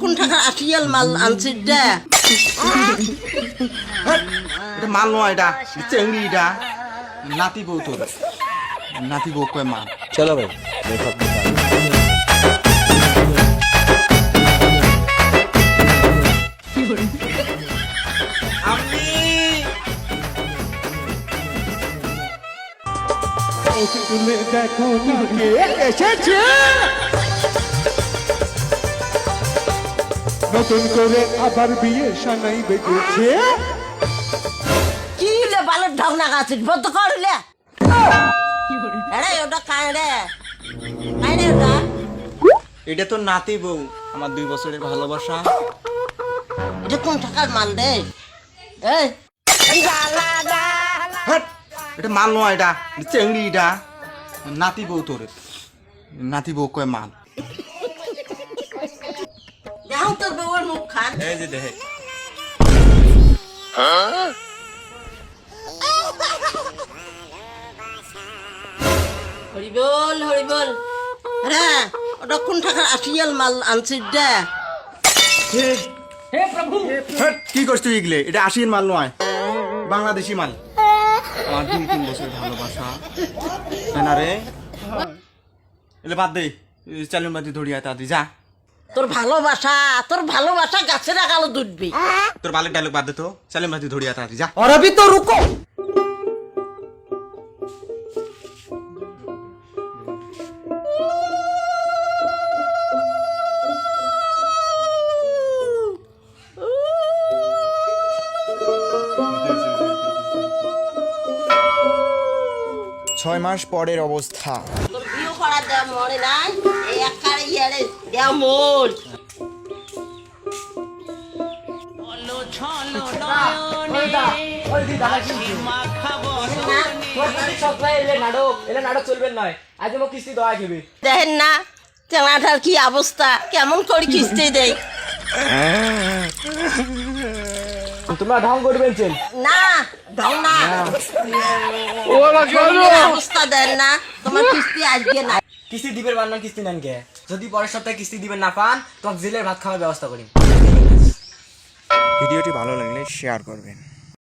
কোন টাকার আসিয়াল মাল আনছিস দে মাল নয় এটা চেংড়ি এটা নাতি বউ তোর নাতি বউ কয় মাল চলো ভাই তুমি দেখো না কে এসেছে? নতুন করে আবার বিয়ে সানাই বেজেছে। কি লে বালের ঢাকনা গাছিস বন্ধ কর লে। আরে ওটা কায় রে? কায় রে ওটা? এটা তো নাতি বউ আমার দুই বছরের ভালোবাসা। এটা কোন টাকার মাল রে? এই এটা মাল নয় এটা। চেংড়ি এটা। নাতি বউ তোর। নাতি বউ কয় মাল। দেখো তোর বউয়ের মুখ খান। এই যে দেখে। হরি বল হরি ওটা কোন টাকার মাল আনছিস দে কি করছিস তুই এগুলো? এটা আশির মাল নয়। বাংলাদেশি মাল। আমার দুই তিন বছর ভালোবাসা। রে? এলে বাদ দে। চালুন বাদি ধরিয়া তাদি যা। তোর ভালোবাসা তোর ভালোবাসা গাছের আগালো দুধবি। তোর ভালো ডায়লগ বাদ দে তো। চালুন বাদি ধরিয়া তাদি যা। অরবি তো রুকো। ছয় মাস পরের অবস্থা। দেখেন না কি অবস্থা কেমন করে কিস্তি দেয়? তোমরা ঢং করবেন চেন না ঢং না। অবস্থা দেন না। তোমার কিস্তি আজকে না। কিস্তি দিবের বান্না কিস্তি নেন কে যদি পরের সপ্তাহে কিস্তি দিবেন না পান তোমাকে জেলের ভাত খাওয়ার ব্যবস্থা করি ভিডিওটি ভালো লাগলে শেয়ার করবেন।